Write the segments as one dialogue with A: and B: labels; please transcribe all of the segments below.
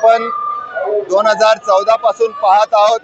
A: आपण दोन हजार चौदा पासून पाहत आहोत.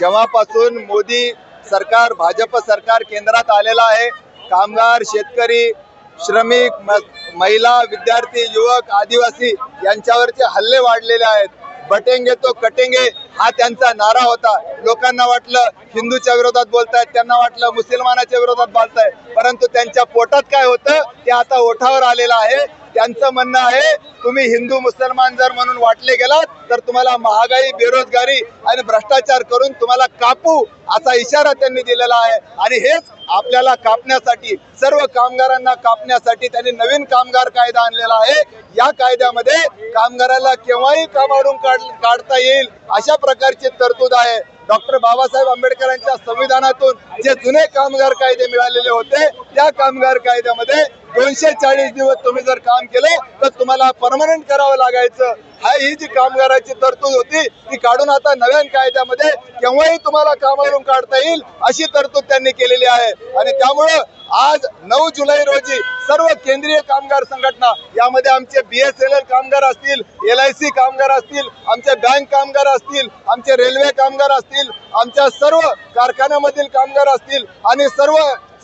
A: जेव्हापासून मोदी सरकार भाजप सरकार केंद्रात आलेलं आहे कामगार शेतकरी श्रमिक म- महिला विद्यार्थी युवक आदिवासी यांच्यावरचे हल्ले वाढलेले आहेत. बटेंगे तो कटेंगे हा त्यांचा नारा होता. लोकांना वाटलं हिंदूच्या विरोधात बोलतायत त्यांना वाटलं मुसलमानाच्या विरोधात बोलताय परंतु त्यांच्या पोटात काय होतं ते आता ओठावर आलेलं आहे. त्यांचं म्हणणं आहे तुम्ही हिंदू मुसलमान जर म्हणून वाटले गेलात तर तुम्हाला महागाई बेरोजगारी आणि भ्रष्टाचार करून तुम्हाला कापू असा इशारा त्यांनी दिलेला आहे. आणि हेच आपल्याला कापण्यासाठी सर्व कामगारांना कापण्यासाठी त्यांनी नवीन कामगार कायदा आणलेला आहे. या कायद्यामध्ये कामगाराला केव्हाही कामाडून काढ काढता येईल अशा प्रकारची तरतूद आहे. डॉक्टर बाबासाहेब आंबेडकरांच्या संविधानातून जे जुने कामगार कायदे मिळालेले होते त्या कामगार कायद्यामध्ये दोनशे चाळीस दिवस तुम्ही जर काम केलं तर तुम्हाला परमनंट करावं लागायचं. हा ही जी कामगाराची तरतूद होती ती काढून आता नव्यान कायद्यामध्ये केव्हाही तुम्हाला कामावरून काढता येईल अशी तरतूद त्यांनी केलेली आहे. आणि त्यामुळं आज नऊ जुलै रोजी सर्व केंद्रीय कामगार संघटना यामध्ये आमचे बी एस एल एल कामगार असतील एल आय सी कामगार असतील आमचे बँक कामगार असतील आमचे रेल्वे कामगार असतील आमच्या सर्व कारखान्यामधील कामगार असतील आणि सर्व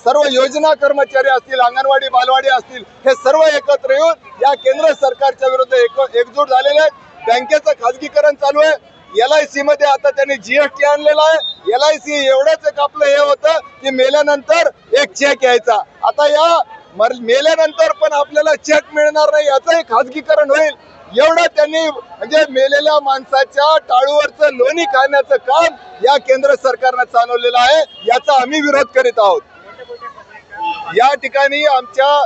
A: सर्व योजना कर्मचारी असतील अंगणवाडी बालवाडी असतील हे सर्व एकत्र येऊन या केंद्र सरकारच्या विरुद्ध एक- एकजूट झालेले आहेत. बँकेचं खाजगीकरण चालू आहे. एल आय सी मध्ये आता त्यांनी जीएसटी आणलेला आहे. एल आय सी एवढंच एक आपलं हे होतं की मेल्यानंतर एक चेक यायचा. आता या मर मेल्यानंतर पण आपल्याला चेक मिळणार नाही याचंही खाजगीकरण होईल. एवढं त्यांनी म्हणजे मेलेल्या माणसाच्या टाळूवरचं लोणी खाण्याचं काम या केंद्र सरकारनं चालवलेलं आहे. याचा आम्ही विरोध करीत आहोत. या ठिकाणी आमच्या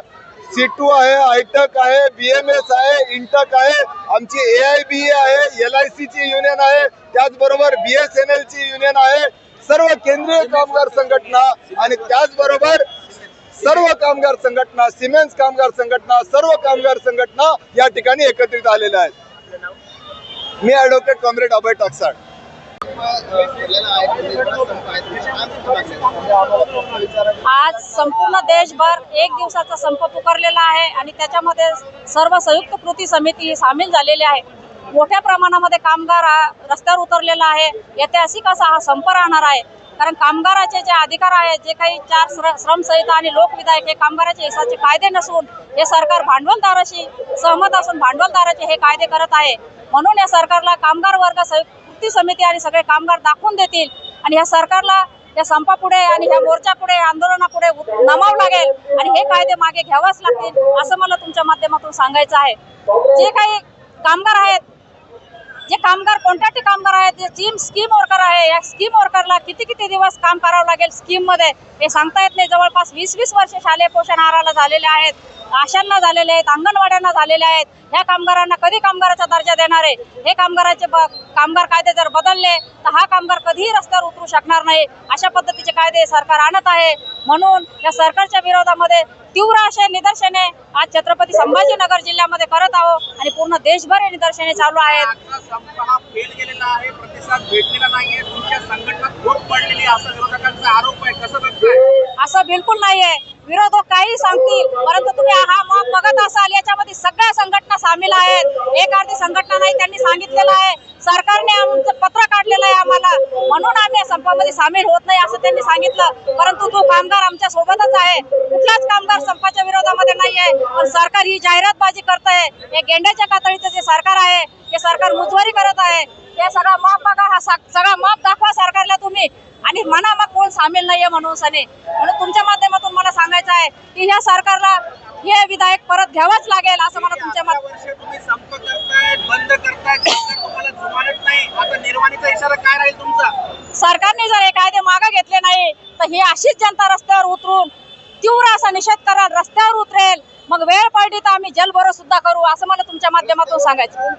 A: सीटू आहे आयटक आहे बी एम एस आहे इंटक आहे आमची ए आय बी आहे एल आय सी ची युनियन आहे त्याचबरोबर बी एस एन एल ची युनियन आहे. सर्व केंद्रीय कामगार संघटना आणि त्याचबरोबर सर्व कामगार संघटना सिमेंट कामगार संघटना सर्व कामगार संघटना या ठिकाणी एकत्रित आलेल्या आहेत. मी ऍडव्होकेट कॉम्रेड अभय टाकसाड
B: आज संपूर्ण देशभर एक दिवसाचा संप पुकारलेला आहे आणि त्याच्यामध्ये सर्व संयुक्त कृती समिती ही सामील झालेली आहे. मोठ्या प्रमाणामध्ये कामगार हा रस्त्यावर उतरलेला आहे. ऐतिहासिक असा हा संप राहणार आहे. कारण कामगाराचे जे अधिकार आहेत जे काही चार श्र श्रमसंहिता आणि लोकविधायक हे कामगाराच्या हिसाचे कायदे नसून हे सरकार भांडवलदाराशी सहमत असून भांडवलदाराचे हे कायदे करत आहे. म्हणून या सरकारला कामगार वर्ग संयुक्त कृती समिती आणि सगळे कामगार दाखवून देतील. आणि या सरकारला या संपापुढे आणि ह्या मोर्चापुढे आंदोलनापुढे नमावं लागेल. आणि हे कायदे मागे घ्यावाच लागतील असं मला तुमच्या माध्यमातून सांगायचं आहे. जे काही कामगार आहेत जे कामगार कोणत्या कामगार आहेत? जे स्कीम स्कीम वर्कर आहे या स्कीम वर्करला किती किती दिवस काम करावं लागेल स्कीममध्ये हे सांगता येत नाही. जवळपास वीस वीस वर्ष शालेय पोषण आहाराला झालेले आहेत आशांना झालेले आहेत अंगणवाड्यांना झालेले आहेत. ह्या कामगारांना कधी कामगाराचा दर्जा देणार आहे? हे कामगाराचे ब- कामगार कायदे जर बदलले तर हा कामगार कधीही रस्त्यावर उतरू शकणार नाही. अशा पद्धतीचे कायदे सरकार आणत आहे. म्हणून या सरकारच्या विरोधामध्ये तीव्र असे निदर्शने आज छत्रपती संभाजीनगर जिल्ह्यामध्ये करत आहोत आणि पूर्ण देशभर हे निदर्शने चालू आहेत.
C: आजचा संप फेल गेलेला आहे प्रतिसाद भेटलेला नाहीये तुमच्या संघटनात खोट पडलेली आहे, असा विरोधकांचा आरोप आहे.
B: विरोधक काही सांगतील परंतु तुम्ही हा मॉब बघत असाल याच्यामध्ये सगळ्या संघटना सामील आहेत. एक अर्धी संघटना नाही त्यांनी सांगितलेलं आहे. सरकारने आमचं पत्र काढलेलं आहे आम्हाला. म्हणून आम्ही या संपामध्ये सामील होत नाही असं त्यांनी सांगितलं. परंतु तो कामगार आमच्या सोबतच आहे. कुठलाच कामगार संपाच्या विरोधात नाही आहे पण सरकार ही जाहिरातबाजी करत आहे हे गेंड्याच्या कातळीचं जे सरकार आहे हे सरकार मुजवारी करत आहे. हे सगळा माप बघा हा सगळा माप दाखवा सरकारला तुम्ही. आणि म्हणा मग कोण सामील नाहीये म्हणून सने. म्हणून तुमच्या माध्यमातून मला सांगायचं आहे की ह्या सरकारला हे विधायक परत घ्यावंच लागेल असं मला तुमच्या
C: संप करताय बंद करताय सरकार तुम्हाला जुमानत नाही. आता निर्वाणीचा इशारा काय राहील तुमचा?
B: सरकारने जर हे कायदे मागे घेतले नाही तर ही अशीच जनता रस्त्यावर उतरून तीव्र असा निषेध कराल रस्त्यावर उतरेल. मग वेळ पडली तर आम्ही जलबरो सुद्धा करू असं मला तुमच्या माध्यमातून सांगायचं.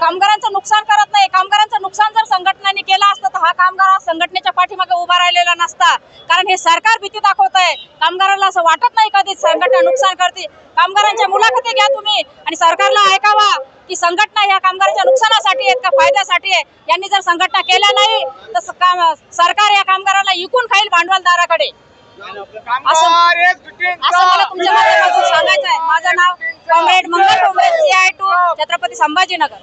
C: कामगारांचं नुकसान
B: करत नाही. कामगारांचं नुकसान जर संघटनांनी केलं असतं तर हा कामगार संघटनेच्या पाठीमागे उभा राहिलेला नसता. कारण हे सरकार भीती दाखवत आहे कामगाराला असं वाटत नाही कधी संघटना नुकसान करते. कामगारांच्या मुलाखती घ्या तुम्ही आणि सरकारला ऐकावा. की संघटना ह्या कामगारांच्या नुकसानासाठी आहेत का फायद्यासाठी आहे? यांनी जर संघटना केल्या नाही तर सरकार या कामगाराला इकून खाईल भांडवलदाराकडे असं मला तुमच्या सांगायचं आहे माझं नाव comrade Mangal Dombre C I T U Chhatrapati Sambhajinagar.